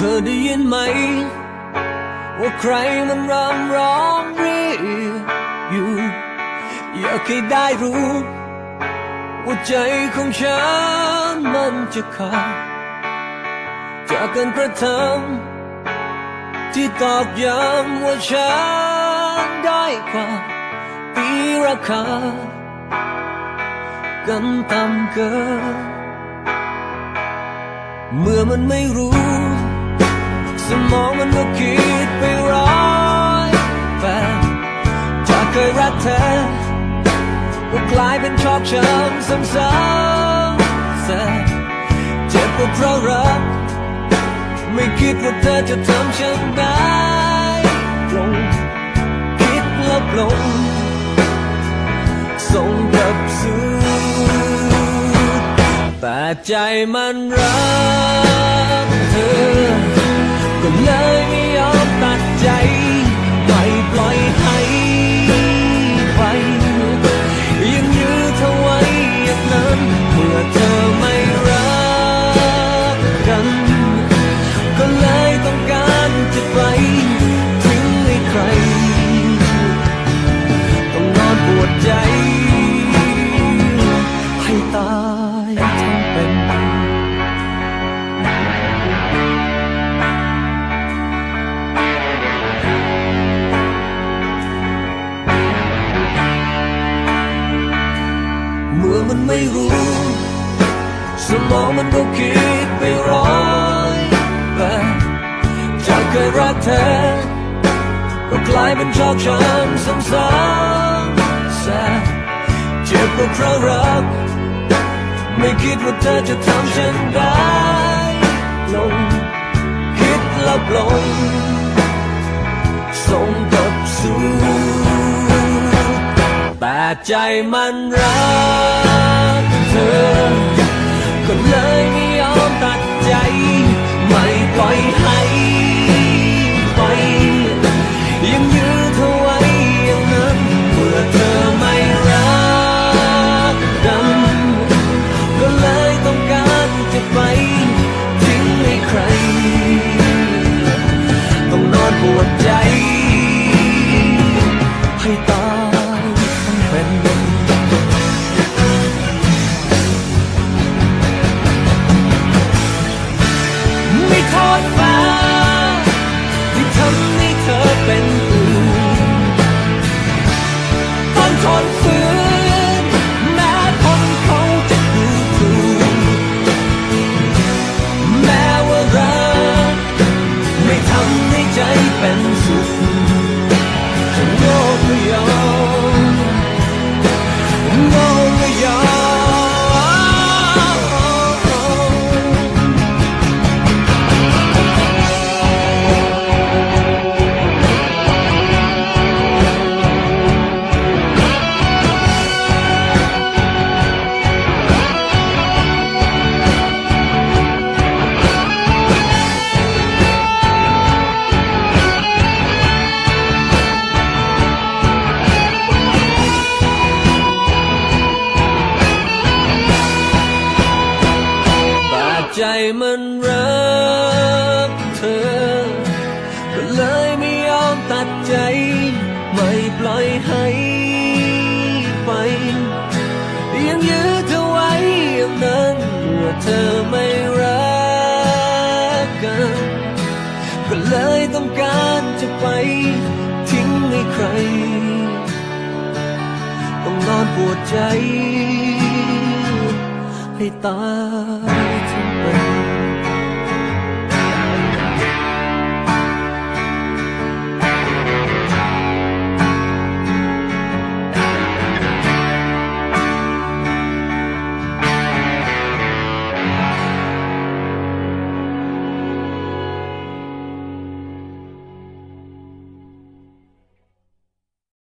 ธอได้ยินไหม ว่าใครมันรำร้องเรียกอยู่ อยากให้ได้รู้ ว่าใจของฉันมันจะขาดจากการกระทำที่ตอกย้ำว่าฉันได้อยกว่าตีราคากันต่ำเกินเมื่อมันไม่รู้ มองมันก็คิดไปร้อยแปดจากเคยรักเธอก็กลายเป็นชอกช้ำซ้ำๆแสเจ็บก็เพราะรัก ไม่คิดว่าเธอจะทำฉันได้ลงคิดแลบลงส่งกลับสู่แต่ใจมันรัก ไม่รู้ สมองมันก็คิดไปร้อยแบบจากเคยรักเธอก็กลายเป็นชอกช้ำซ้ำๆแสบเจ็บก็เพราะรัก ไม่คิดว่าเธอจะทำฉันได้ลง คิดลับลงส่งกับสู่แต่ใจมันรัก เโง่ ใจมันรักเธอ ก็เลยไม่ยอมตัดใจ ไม่ปล่อยให้ไป ยังยื้อเธอไว้อย่างนั้นว่าเธอไม่รักกัน ก็เลยต้องการจะไป ทิ้งให้ใคร ต้องนอนปวดใจให้ตาย